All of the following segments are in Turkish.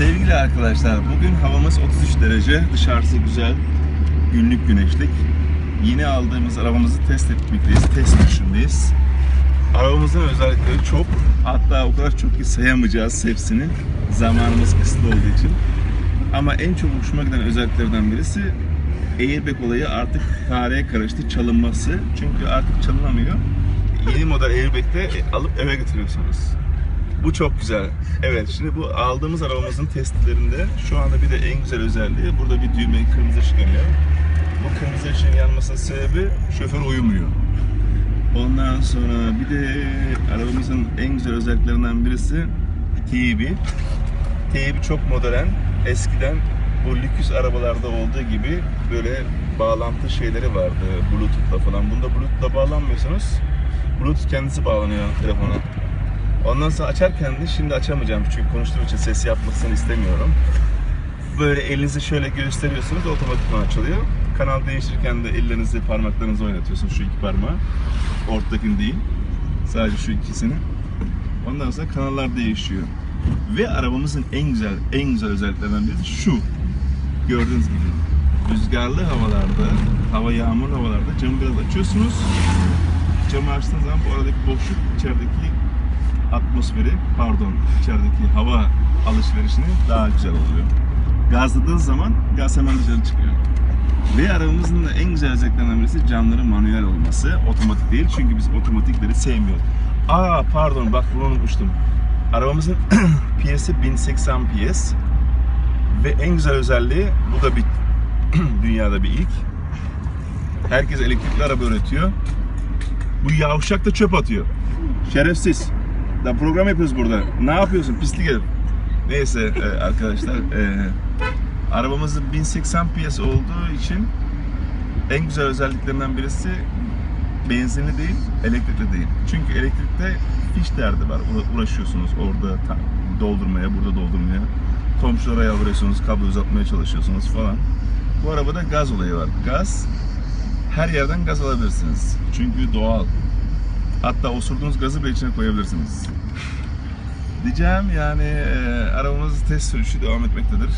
Sevgili arkadaşlar, bugün havamız 33 derece, dışarısı güzel, günlük güneşlik. Yeni aldığımız arabamızı test etmekteyiz, test sürüşündeyiz. Arabamızın özellikleri çok, hatta o kadar çok ki sayamayacağız hepsini. Zamanımız kısıtlı olduğu için. Ama en çok hoşuma giden özelliklerden birisi airbag olayı artık tarihe karıştı, çalınması. Çünkü artık çalınamıyor. Yeni model airbag'de alıp eve götürüyorsunuz. Bu çok güzel. Evet şimdi bu aldığımız arabamızın testlerinde şu anda bir de en güzel özelliği burada bir düğme kırmızı ışık yanıyor. Bu kırmızı ışığın yanmasının sebebi şoför uyumuyor. Ondan sonra bir de arabamızın en güzel özelliklerinden birisi TV. TV çok modern. Eskiden bu lüküs arabalarda olduğu gibi böyle bağlantı şeyleri vardı Bluetooth'la falan. Bunda Bluetooth'la bağlanmıyorsunuz. Bluetooth kendisi bağlanıyor telefona. Ondan sonra açarken de şimdi açamayacağım çünkü konuştuğum için ses yapmasını istemiyorum. Böyle elinizi şöyle gösteriyorsunuz otomatikman açılıyor. Kanal değiştirirken de ellerinizi parmaklarınızı oynatıyorsunuz şu iki parmağı. Ortadakini değil. Sadece şu ikisini. Ondan sonra kanallar değişiyor. Ve arabamızın en güzel en güzel özelliklerinden biri şu. Gördüğünüz gibi rüzgarlı havalarda, hava yağmurlu havalarda camı biraz açıyorsunuz. Camı açtığınız zaman bu aradaki boşluk içerideki atmosferi, pardon, içerideki hava alışverişini daha güzel oluyor. Gazladığınız zaman gaz hemen dışarı çıkıyor. Ve arabamızın da en güzel özelliklerinden birisi camların manuel olması. Otomatik değil çünkü biz otomatikleri sevmiyoruz. Aa pardon bak bunu unutmuştum. Arabamızın PS'i 1080 PS. Ve en güzel özelliği bu da bir dünyada bir ilk. Herkes elektrikli araba üretiyor. Bu yavşak da çöp atıyor. Şerefsiz. Da program yapıyoruz burada. Ne yapıyorsun pislik herif? Neyse e, arkadaşlar e, arabamızın 1080 PS olduğu için en güzel özelliklerinden birisi benzinli değil, elektrikli değil. Çünkü elektrikte fiş derdi var. Uğra- Uğraşıyorsunuz orada doldurmaya, burada doldurmaya. Komşulara yalvarıyorsunuz, kablo uzatmaya çalışıyorsunuz falan. Bu arabada gaz olayı var. Gaz, her yerden gaz alabilirsiniz. Çünkü doğal. Hatta osurduğunuz gazı bile içine koyabilirsiniz. Diyeceğim yani e, arabamız test sürüşü devam etmektedir.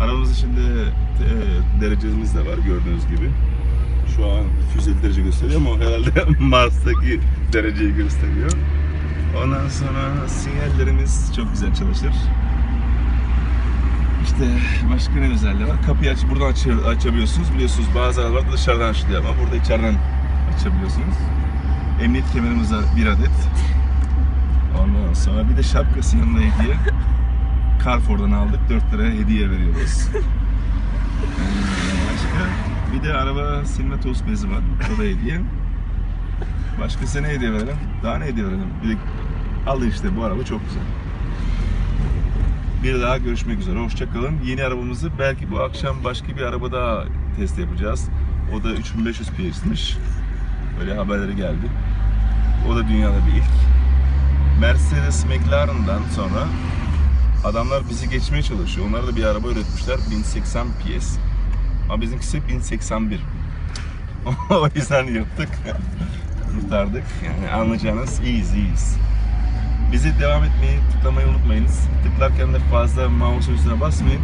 Arabamızın şimdi e, derecemiz de var gördüğünüz gibi. Şu an 250 derece gösteriyor ama herhalde Mars'taki dereceyi gösteriyor. Ondan sonra sinyallerimiz çok güzel çalışır. İşte başka ne özelliği var? Kapıyı aç, buradan aç, açabiliyorsunuz. Biliyorsunuz bazı arabalar dışarıdan açılıyor ama burada içeriden açabiliyorsunuz. Emniyet kemerimiz var bir adet. Ondan sonra bir de şapkası yanında hediye. Carrefour'dan aldık. 4 liraya hediye veriyoruz. Ee, Başka bir de araba silme toz bezi var. O da hediye. Başka ne hediye verelim? Daha ne hediye verelim? Bir de al işte bu araba çok güzel. Bir daha görüşmek üzere. Hoşçakalın. Yeni arabamızı belki bu akşam başka bir araba daha test yapacağız. O da 3500 PS'miş. Böyle haberleri geldi. O da dünyada bir ilk. Mercedes McLaren'dan sonra adamlar bizi geçmeye çalışıyor. Onlar da bir araba üretmişler 1080 PS. Ama bizimkisi 1081. o yüzden yaptık. Kurtardık. Yani anlayacağınız iyiyiz iyiyiz. Bizi devam etmeyi, tıklamayı unutmayınız. Tıklarken de fazla mouse'un üstüne basmayın.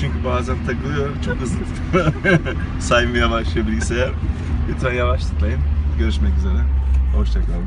Çünkü bazen takılıyor, çok hızlı saymaya başlıyor bilgisayar. Lütfen yavaş. Görüşmek üzere. Hoşçakalın.